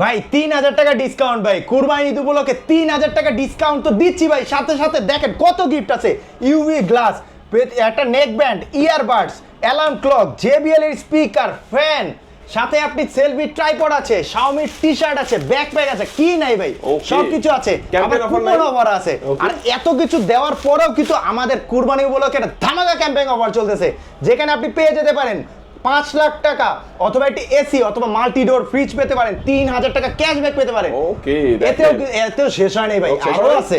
ভাই তিন হাজার টাকা ডিসকাউন্ট ভাই। কুরবানি ঈদ উপলক্ষে তিন হাজার টাকা ডিসকাউন্ট তো দিচ্ছি ভাই। সাথে সাথে দেখেন কত গিফট আছে। ইউভি গ্লাস একটা neck band earbuds alarm clock JBL এর স্পিকার ফ্যান সাথে আপনি সেলফি ট্রাইপড আছে শাওমির টি শার্ট আছে ব্যাকপ্যাক আছে কি নাই ভাই. সব কিছু আছে। Offer অফার আছে। আর এত কিছু দেওয়ার পরেও কিন্তু আমাদের কুরবানি উপলক্ষে একটা ধামাকা ক্যাম্পেইন অফার চলতেছে। যেখানে আপনি পেয়ে যেতে পারেন পাঁচ লাখ টাকা অথবা একটি এসি অথবা মাল্টি ডোর ফ্রিজ পেতে পারেন তিন হাজার টাকা ক্যাশব্যাক পেতে পারেন। এতেও এতেও শেষ হয় নাই ভাই আরও আছে।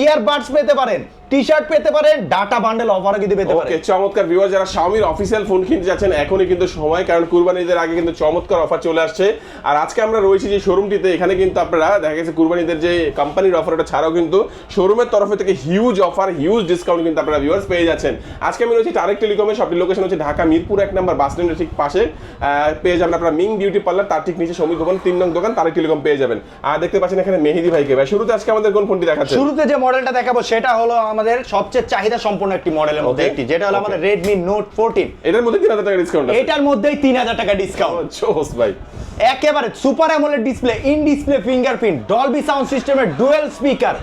ইয়ারবাডস পেতে পারেন। টি শার্ট পেতে পারেন ডাটা বান্ডেল অফারও কিন্তু পেতে পারেন। চমৎকার ভিউয়ার যারা Xiaomi অফিসিয়াল ফোন কিনতে যাচ্ছেন এখনই কিন্তু সময় কারণ কুরবানিদের আগে কিন্তু চমৎকার অফার চলে আসছে। আর আজকে আমরা রয়েছি যে শোরুমটিতে এখানে কিন্তু আপনারা দেখা গেছে কুরবানিদের যে কোম্পানির অফার ওটা ছাড়াও কিন্তু শোরুমের তরফে থেকে হিউজ অফার হিউজ ডিসকাউন্ট কিন্তু আপনারা ভিউয়ার্স পেয়ে যাচ্ছেন। আজকে আমি রয়েছি টারেক টেলিকমের শপটির লোকেশন হচ্ছে ঢাকা মিরপুর এক নম্বর বাস স্ট্যান্ডের ঠিক পাশে। আহ, পেয়ে যাবেন আপনারা মিং বিউটি পার্লার তার ঠিক নিচে সমীর ভবন তিন নং দোকান তারেক টেলিকম পেয়ে যাবেন। আর দেখতে পাচ্ছেন এখানে মেহেদি ভাইকে। ভাই শুরুতে আজকে আমাদের কোন ফোনটি দেখাচ্ছে? শুরুতে যে মডেলটা দেখাবো সেটা হলো আমাদের সবচেয়ে চাহিদা সম্পন্ন একটি মডেলের মধ্যে একটি যেটা হলো আমাদের রেডমি নোট ফোরটিন এটার মধ্যে তিন হাজার টাকা ডিসকাউন্ট আছে। এটার মধ্যেই তিন হাজার টাকা ডিসকাউন্ট জোস ভাই। একেবারে super AMOLED display in display fingerprint Dolby sound সিস্টেমের ডুয়েল স্পিকার.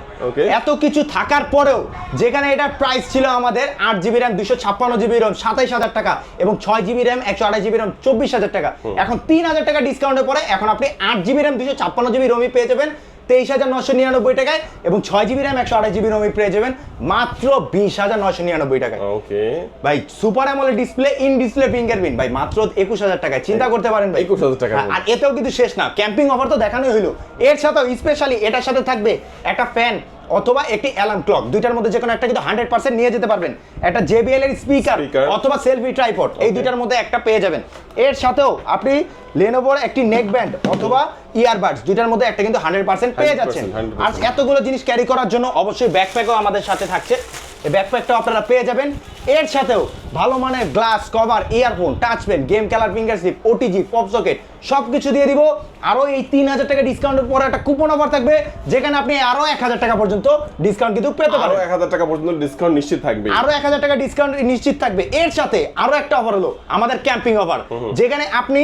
এত কিছু থাকার পরেও যেখানে এটার প্রাইস ছিল আমাদের আট জিবি র্যাম দুশো ছাপ্পান্ন জিবি র্যাম সাতাইশ হাজার টাকা এবং ছয় জিবি র্যাম একশো আঠাশ জিবি র্যাম চব্বিশ হাজার টাকা। এখন তিন হাজার টাকা ডিসকাউন্টের পরে এখন আপনি আট জিবি র্যাম দুশো ছাপ্পান্ন জিবি রোমি পেয়ে যাবেন। তেইশ হাজার নশো নিরানব্বই টাকায় এবং ছয় জিবি র্যাম একশো আঠাশ জিবি রোমি পেয়ে যাবেন মাত্র বিশ হাজার নশো নিরানব্বই টাকায়। ওকে ভাই super AMOLED display in display fingerprint ভাই মাত্র একুশ হাজার টাকায়। চিন্তা করতে পারেন ভাই। একুশ হাজার টাকা আর এতেও কিন্তু শেষ না। ক্যাম্পিং অফার তো দেখানোই হলো এর সাথেও স্পেশালি এটার সাথে থাকবে একটা ফ্যান অথবা একটি অ্যালার্ম ক্লক দুইটার মধ্যে যে কোনো একটা কিন্তু হান্ড্রেড পার্সেন্ট নিয়ে যেতে পারবেন। একটা জেবিএল এর স্পিকার অথবা সেলফি ট্রাইপড এই দুইটার মধ্যে একটা পেয়ে যাবেন। এর সাথেও আপনি লেনোভোর একটি নেক ব্যান্ড অথবা ইয়ারবাডস দুইটার মধ্যে একটা কিন্তু হান্ড্রেড পার্সেন্ট পেয়ে যাচ্ছেন। আর এতগুলো জিনিস ক্যারি করার জন্য অবশ্যই ব্যাকপ্যাকও আমাদের সাথে থাকছে। এই ব্যাকপ্যাকটাও আপনারা পেয়ে যাবেন। এর সাথেও ভালো মানের glass cover earphone touch pen game খেলার finger sleeve OTG pop socket সব কিছু দিয়ে দিব। আরও এই তিন হাজার টাকা ডিসকাউন্টের পরে একটা কুপন অফার থাকবে যেখানে আপনি আরও এক হাজার টাকা পর্যন্ত ডিসকাউন্ট কিন্তু পেতে পারেন। এক হাজার টাকা পর্যন্ত ডিসকাউন্ট নিশ্চিত থাকবে। আরও এক হাজার টাকা ডিসকাউন্ট নিশ্চিত থাকবে। এর সাথে আরও একটা অফার হলো আমাদের ক্যাম্পিং অফার যেখানে আপনি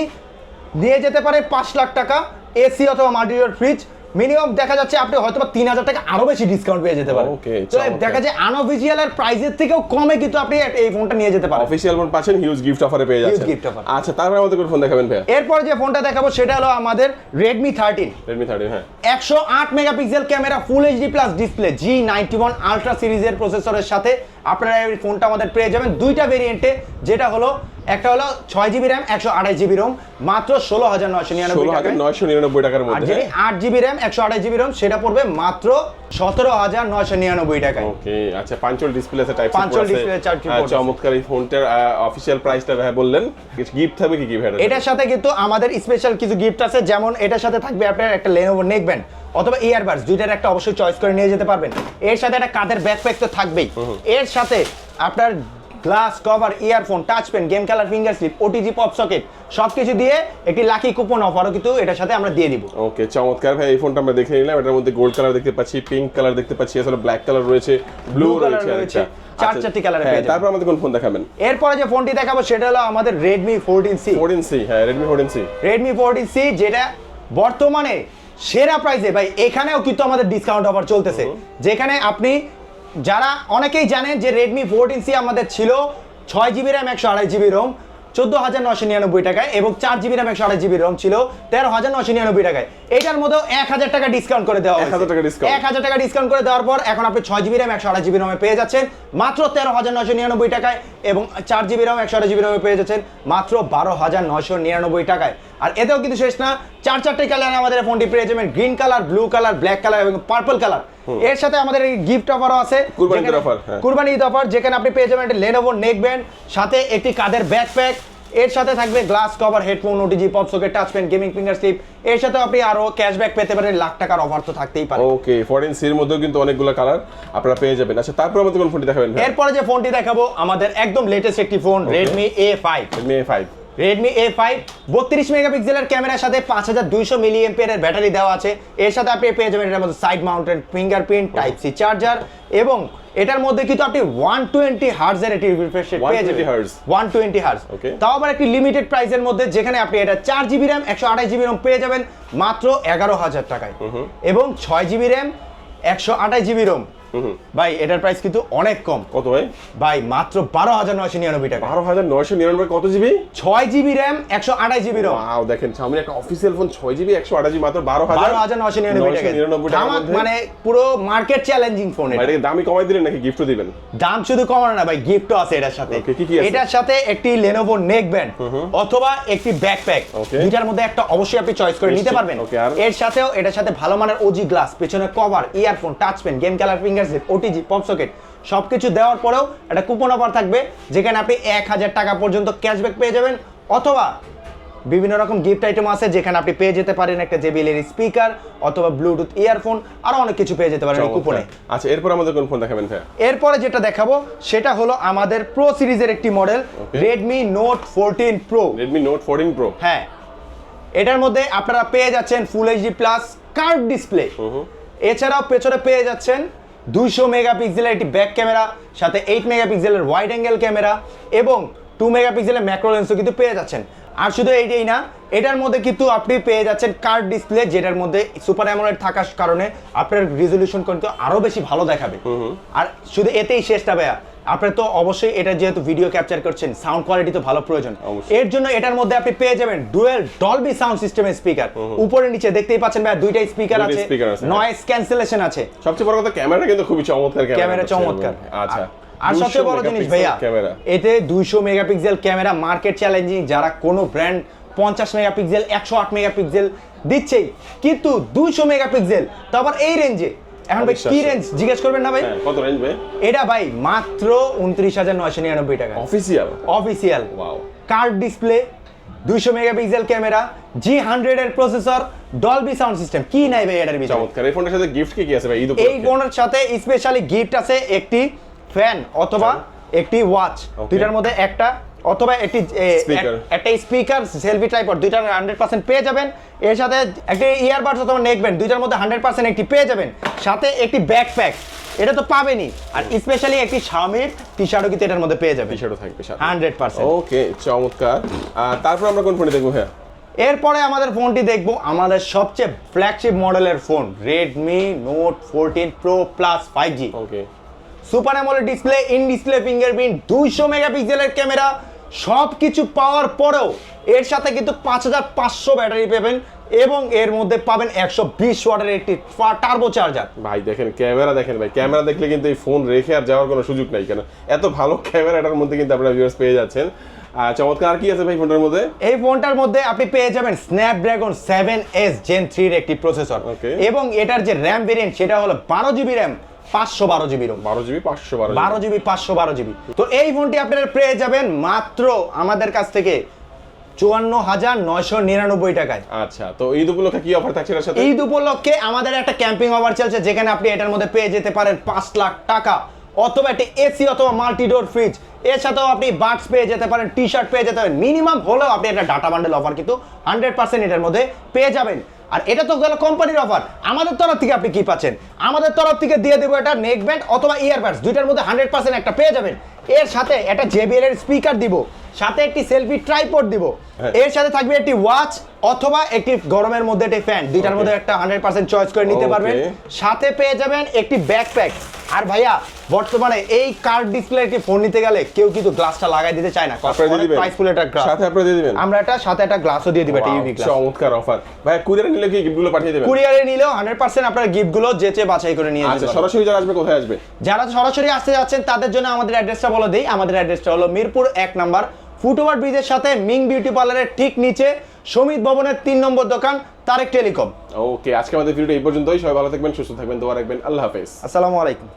নিয়ে যেতে পারে পাঁচ লাখ টাকা এসি অথবা মাল্টিডোর ফ্রিজ মিনিমাম দেখা যাচ্ছে আপনি হয়তো বা তিন হাজার টাকা আরও বেশি ডিসকাউন্ট পেয়ে যেতে পারেন। তো দেখা যায় আনঅফিসিয়াল এর প্রাইসের থেকেও কমে কিন্তু আপনি এই ফোনটা নিয়ে যেতে পারেন। অফিসিয়াল ফোন পাচ্ছেন হিউজ গিফট অফারে পেয়ে যাচ্ছেন। Gift offer। আচ্ছা তারপরে আমাদের কোন ফোন দেখাবেন ভাইয়া? এরপর যে ফোনটা দেখাবো সেটা হলো আমাদের রেডমি থার্টিন রেডমি থার্টি হ্যাঁ। একশো আট megapixel camera full HD plus display G ninety one ultra সিরিজের প্রসেসরের সাথে আপনারা এই ফোনটা আমাদের পেয়ে যাবেন। দুইটা ভেরিয়েন্টে যেটা হলো একটা হলো ছয় জিবি র্যাম একশো আঠাশ জিবি রোম মাত্র ষোলো হাজার নয়শো নিরানব্বই টাকায়। নয়শো নিরানব্বই টাকার মধ্যে। আট জিবি র্যাম একশো আঠাশ জিবি রোম সেটা পড়বে মাত্র সতেরো হাজার নয়শো নিরানব্বই টাকায়। ওকে আচ্ছা পাঁচল ডিসপ্লে টাইপ আছে। চমৎকার এই ফোনটার অফিসিয়াল প্রাইসটা ভাই বললেন। গিফট থাকবে কি কি ভাই এটার সাথে কিন্তু আমাদের স্পেশাল কিছু গিফট আছে যেমন এটার সাথে থাকবে আপনার একটা লেনোভো নেক ব্যান্ড অথবা ইয়ারবাডস দুইটার একটা অবশ্যই চয়েস করে নিয়ে যেতে পারবেন। এর সাথে একটা কাঁধের ব্যাকপ্যাক তো থাকবেই। এর সাথে আপনার glass cover earphone touch pen game খেলার finger sleeve OTG pop socket সব কিছু দিয়ে একটি লাকি কুপন অফারও কিন্তু এটার সাথে আমরা দিয়ে দিব। ওকে চমৎকার ভাই এই ফোনটা আমরা দেখে নিলাম। এটার মধ্যে গোল্ড কালার দেখতে পাচ্ছি পিঙ্ক কালার দেখতে পাচ্ছি আসলে ব্ল্যাক কালার রয়েছে ব্লু রয়েছে রয়েছে, চার আচ্ছা, চারটি এ হ্যাঁ, পেয়ে। তারপর আমাদের কোন ফোন দেখাবেন? এরপরে যে ফোনটি দেখাবো সেটা হলো আমাদের সি ফোরটিন সি হ্যাঁ Redmi fourteen C Redmi fourteen C যেটা বর্তমানে সেরা প্রাইসে ভাই এখানেও কিন্তু আমাদের ডিসকাউন্ট অফার চলতেছে। যেখানে আপনি যারা অনেকেই জানেন যে রেডমি ফোরটিন সি আমাদের ছিল ছয় জিবি র্যাম একশো আড়াই জিবি রোম চোদ্দ হাজার নশো নিরানব্বই টাকায় এবং চার জিবি র্যাম একশো আড়াই জিবি রোম ছিল তেরো হাজার নশো নিরানব্বই টাকায়। এটার মধ্যেও এক হাজার টাকা ডিসকাউন্ট করে দেওয়া 1000 টাকা discount। এক হাজার টাকা ডিসকাউন্ট করে দেওয়ার পর এখন আপনি ছয় জিবি র্যাম একশো আড়াই জিবি রোমে পেয়ে যাচ্ছেন। মাত্র তেরো হাজার নশো নিরানব্বই টাকায় এবং চার জিবি র্যাম একশো আড়াই জিবি রোমে পেয়ে যাচ্ছেন। মাত্র বারো হাজার নশো নিরানব্বই টাকায়। আর এতেও কিন্তু শেষ না। চার চারটে কালার আমাদের ফোনটি পেয়ে যাবেন। Green colour blue colour black colour এবং পার্পল কালারের সাথে আমাদের গিফট অফারও আছে। কুরবানি ঈদ হ্যাঁ। কুরবানি ঈদ অফার যেখানে আপনি পেয়ে যাবেন একটা লেনোভো নেক ব্যান্ড সাথে একটি কাঁধের ব্যাকপ্যাক এর সাথে থাকবে glass cover headphone OTG pop socket touch pen gaming finger sleeve এর সাথে আপনি আরও ক্যাশব্যাক পেতে পারেন। লাখ টাকার অফার তো থাকতেই পারে। ওকে ফোরটিন সির মধ্যেও কিন্তু অনেকগুলো কালার আপনারা পেয়ে যাবেন। আচ্ছা তারপর আমাদের কোন ফোনটি দেখাবেন এরপরে যে ফোনটি দেখাবো আমাদের একদম লেটেস্ট একটি phone Redmi A five Redmi A five Redmi A five বত্রিশ মেগাপিক্সেলের ক্যামেরার সাথে পাঁচ হাজার দুইশো মিলি এম্পিয়ারের ব্যাটারি দেওয়া আছে। এর সাথে আপনি পেয়ে যাবেন এটার মধ্যে side mounted fingerprint type C charger এবং এটার মধ্যে কিন্তু আপনি ওয়ান টোয়েন্টি হার্জের একটি রিফ্রেশ রেট পেয়ে যাবেন। ওয়ান টোয়েন্টি হার্জ তাও আবার একটি লিমিটেড প্রাইসের মধ্যে যেখানে আপনি এটা চার জিবি র্যাম একশো আঠাশ জিবি র্যাম পেয়ে যাবেন মাত্র এগারো হাজার টাকায়। এবং ছয় জিবি র্যাম একশো আঠাশ জিবি রোম ভাই এটার প্রাইস কিন্তু অনেক কম। কত ভাই? ভাই মাত্র বারো হাজার নয়শো নিরানব্বই টাকা। বারো হাজার নয়শো নিরানব্বই কত জিবি ছয় জিবি র্যাম একশো আঠাশ জিবি রোম ওয়াও দেখেন সামনে একটা অফিসিয়াল ফোন ছয় জিবি একশো আঠাশ জিবি মাত্র বারো হাজার বারো হাজার নয়শো নিরানব্বই টাকা। নিরানব্বই মানে পুরো মার্কেট চ্যালেঞ্জিং ফোন ভাই, এটাকে দামি কমাই দিলেন নাকি? গিফটও দিবেন? দাম শুধু কমানো না ভাই গিফটও আছে এটার সাথে? এটার সাথে একটি লেনোভো নেক ব্যান্ড অথবা একটি ব্যাকপ্যাক. দুটার মধ্যে একটা অবশ্যই আপনি চয়েস করে নিতে পারবেন। এর সাথেও এটার সাথে ভালো মানের ওজি গ্লাস পেছনে cover earphone touch pen game খেলার finger set OTG pop socket সবকিছু দেওয়ার পরেও একটা কুপন অফার থাকবে যেখানে আপনি এক হাজার টাকা পর্যন্ত ক্যাশব্যাক পেয়ে যাবেন অথবা বিভিন্ন রকম গিফট আইটেম আছে যেখানে আপনি পেয়ে যেতে পারেন একটা জেবিএল এর স্পিকার অথবা ব্লুটুথ ইয়ারফোন আরও অনেক কিছু পেয়ে যেতে পারেন কুপনে আচ্ছা এরপর আমাদের কোন ফোন দেখাবেন ভাই এরপরে যেটা দেখাবো সেটা হলো আমাদের প্রো সিরিজের একটি model. Redmi note fourteen pro Redmi note fourteen pro হ্যাঁ। এটার মধ্যে আপনারা পেয়ে যাচ্ছেন full HD plus curve display এছাড়াও পেছনে পেয়ে যাচ্ছেন দুইশো মেগাপিক্সেলের একটি ব্যাক ক্যামেরা সাথে এইট মেগাপিক্সেলের ওয়াইড অ্যাঙ্গেল ক্যামেরা এবং টু মেগাপিক্সেলের ম্যাক্রো লেন্সও কিন্তু পেয়ে যাচ্ছেন। আর শুধু এইটাই না এটার মধ্যে কিন্তু আপনি পেয়ে যাচ্ছেন কার্ড ডিসপ্লে যেটার মধ্যে সুপার অ্যামোলেড থাকার কারণে আপনার রেজলিউশন কিন্তু আরও বেশি ভালো দেখাবে। আর শুধু এতেই শেষটা ভাইয়া। আপনার তো অবশ্যই এটা যেহেতু ভিডিও ক্যাপচার করছেন সাউন্ড কোয়ালিটি তো ভালো প্রয়োজন। এর জন্য এটার মধ্যে আপনি পেয়ে যাবেন ডুয়েল ডলবি সাউন্ড সিস্টেমের স্পিকার উপরে নিচে দেখতেই পাচ্ছেন ভাই দুইটাই স্পিকার আছে। নয়েজ ক্যান্সেলেশন আছে। সবচেয়ে বড় কথা ক্যামেরা কিন্তু খুবই চমৎকার ক্যামেরা চমৎকার। আচ্ছা। আর সবচেয়ে বড় জিনিস ভাইয়া ক্যামেরা এতে দুইশো মেগাপিক্সেল ক্যামেরা মার্কেট চ্যালেঞ্জিং যারা কোনো ব্র্যান্ড পঞ্চাশ মেগাপিক্সেল একশো আট মেগাপিক্সেল দিচ্ছেই কিন্তু দুইশো মেগাপিক্সেল তো আবার এই রেঞ্জে এখন ভাই কি রেঞ্জ জিজ্ঞেস করবেন না ভাই? হ্যাঁ, কত রেঞ্জ ভাই? এটা ভাই মাত্র উনত্রিশ হাজার নয়শো নিরানব্বই টাকা। Official official wow curve display দুইশো মেগাপিক্সেল ক্যামেরা জি হান্ড্রেড এর প্রসেসর ডলবি সাউন্ড সিস্টেম কি নাই ভাই এটার ভিতরে? চমৎকার। এই ফোনটার সাথে গিফট কি কি আছে ভাই? এই ফোনের সাথে স্পেশালি গিফট আছে একটি ফ্যান অথবা একটি ওয়াচ দুইটার মধ্যে একটা অথবা একটি একটা স্পিকার সেলফি ট্রাইপড দুইটার হান্ড্রেড পার্সেন্ট পেয়ে যাবেন। এর সাথে একটি ইয়ারবাডস অথবা নেকব্যান্ড দুইটার মধ্যে হান্ড্রেড পার্সেন্ট একটি পেয়ে যাবেন। সাথে একটি ব্যাকপ্যাক এটা তো পাবেনই। আর স্পেশালি একটি শাওমির টি শার্টও কিন্তু এটার মধ্যে পেয়ে যাবেন। টি-শার্টও থাকবে হান্ড্রেড পার্সেন্ট ওকে চমৎকার। তারপর আমরা কোন ফোনে দেখব হ্যাঁ এরপরে আমাদের ফোনটি দেখব আমাদের সবচেয়ে ফ্ল্যাগশিপ মডেলের phone Redmi note fourteen pro plus five G okay super AMOLED display in display fingerprint দুইশো মেগাপিক্সেলের ক্যামেরা সব কিছু পাওয়ার পরেও এর সাথে কিন্তু পাঁচ হাজার পাঁচশো ব্যাটারি পাবেন এবং এর মধ্যে পাবেন একশো বিশ ওয়াটের একটি টার্বো চার্জার ভাই দেখেন ক্যামেরা দেখেন ভাই। ক্যামেরা দেখলে কিন্তু এই ফোন রেখে আর যাওয়ার কোনো সুযোগ নাই কেন? এত ভালো ক্যামেরাটার মধ্যে কিন্তু আপনারা ভিউয়ার্স পেয়ে যাচ্ছেন। আর চমৎকার কি আছে ভাই ফোনটার মধ্যে? এই ফোনটার মধ্যে আপনি পেয়ে যাবেন স্ন্যাপড্রাগন সেভেন এস জেন থ্রির একটি প্রসেসর এবং এটার যে র্যাম ভেরিয়েন্ট সেটা হলো বারো জিবি র্যাম পাঁচশো বারো জিবি রোম। বারো জিবি পাঁচশো বারো বারো জিবি পাঁচশো বারো জিবি। তো এই ফোনটি আপনারা পেয়ে যাবেন মাত্র আমাদের কাছ থেকে চুয়ান্ন হাজার নয়শো নিরানব্বই টাকায়। আচ্ছা তো ঈদ উপলক্ষে কি অফার থাকছে সাথে? ঈদ উপলক্ষে আমাদের একটা ক্যাম্পিং অফার চলছে যেখানে আপনি এটার মধ্যে পেয়ে যেতে পারেন পাঁচ লাখ টাকা অথবা একটি এসি অথবা মাল্টিডোর ফ্রিজ সাথেও আপনি বাডস পেয়ে যেতে পারেন টি শার্ট পেয়ে যেতে পারেন। মিনিমাম হলেও আপনি একটা ডাটা বান্ডেল অফার কিন্তু হান্ড্রেড পার্সেন্ট এটার মধ্যে পেয়ে যাবেন। আর এটা তো গেল কোম্পানির অফার আমাদের তরফ থেকে আপনি কি পাচ্ছেন? আমাদের তরফ থেকে দিয়ে দেবো এটা নেক ব্যান্ড অথবা ইয়ারবাডস দুইটার মধ্যে হান্ড্রেড পার্সেন্ট একটা পেয়ে যাবেন। এর সাথে একটা জেবিএল এর স্পিকার দিব। সাথে একটি সেলফি ট্রাইপড দিব। এর সাথে থাকবে একটি ওয়াচ অথবা একটি গরমের মধ্যে একটি ফ্যান দুইটার মধ্যে একটা হান্ড্রেড পার্সেন্ট চয়েস করে নিতে পারবেন। সাথে পেয়ে যাবেন একটি ব্যাকপ্যাক আর ভাইয়া বর্তমানে এই কার্ড ডিসপ্লে একটি ফোন নিতে গেলে কেউ কিন্তু গ্লাসটা লাগাই দিতে চায় না। প্রাইসফুল একটা গ্লাস সাথে আপনারা দিয়ে দিবেন। আমরা এটা সাথে একটা গ্লাসও দিয়ে দিব Wow, ইউভি গ্লাস চমৎকার অফার ভাই কুরিয়ারে নিলে কি গিফটগুলো পাঠিয়ে দেবেন? কুরিয়ারে নিলেও হান্ড্রেড পার্সেন্ট আপনার গিফটগুলো যেচে বাছাই করে নিয়ে আচ্ছা সরাসরি যারা আসবে কোথায় আসবে? যারা সরাসরি আসতে যাচ্ছেন তাদের জন্য আমাদের অ্যাড্রেসটা বলে দেই। আমাদের অ্যাড্রেসটা হলো মিরপুর এক নাম্বার ফুটওভার ব্রিজের সাথে মিং বিউটি পার্লারের ঠিক নিচে সমিত ভবনের তিন নম্বর দোকান তারেক টেলিকম। ওকে আজকে আমাদের ভিডিওটা এই পর্যন্তই। সবাই ভালো থাকবেন সুস্থ থাকবেন দোয়া রাখবেন। আল্লাহ হাফেজ। আসসালামু আলাইকুম।